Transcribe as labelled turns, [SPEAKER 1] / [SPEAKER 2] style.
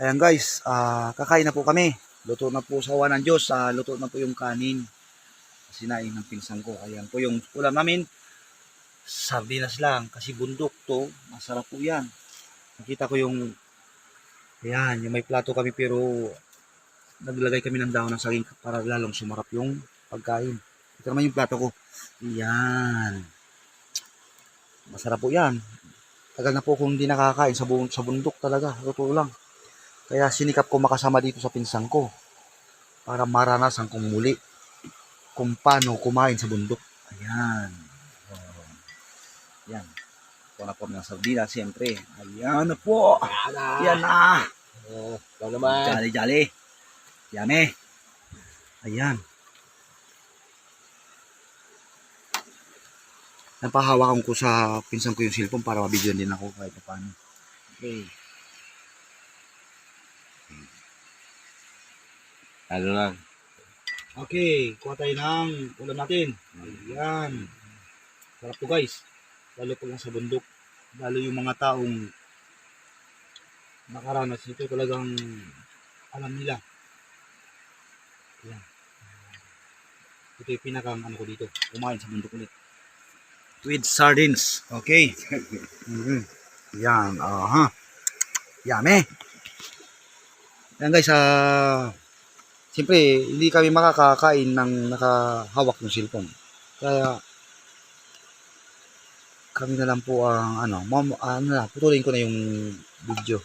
[SPEAKER 1] Ayan guys, ah, kakain na po kami. Luto na po sa ng Diyos. ah, luto na po yung kanin. Sinain ng pinsan ko. Ayan po yung ulam namin. Sardinas lang. Kasi bundok to. Masarap po yan. Nakita ko yung Ayan, yung may plato kami pero naglagay kami ng dahon ng saging para lalong sumarap yung pagkain. Ito naman yung plato ko. Ayan. Masarap po yan. Tagal na po kung hindi nakakain sa, bu- sa bundok talaga. Totoo lang. Kaya sinikap ko makasama dito sa pinsang ko para maranasan kong muli kung paano kumain sa bundok. Ayan. Ayan. Ito na po ng sardina, siyempre. Ayan na po.
[SPEAKER 2] Yan na.
[SPEAKER 1] Ayan na.
[SPEAKER 2] Oh, naman.
[SPEAKER 1] Jolly, jolly. Yummy. Ayan. Napahawakan ko sa pinsan ko yung cellphone para mabigyan din ako kahit pa paano. Okay.
[SPEAKER 2] Ano lang.
[SPEAKER 1] Okay, kuha tayo ng ulam natin. Ayan. Sarap to guys. Lalo po lang sa bundok. Lalo yung mga taong nakaranas nito talagang alam nila. Ayan. Ito yung pinakang ano ko dito. Kumain sa bundok ulit. With sardines. Okay. Mhm. Yan. Aha. Yummy. Yan guys, ah... Siyempre, hindi kami makakakain ng nakahawak ng cellphone. Kaya, kami na lang po ang, ano, mom, ano na, putulin ko na yung video.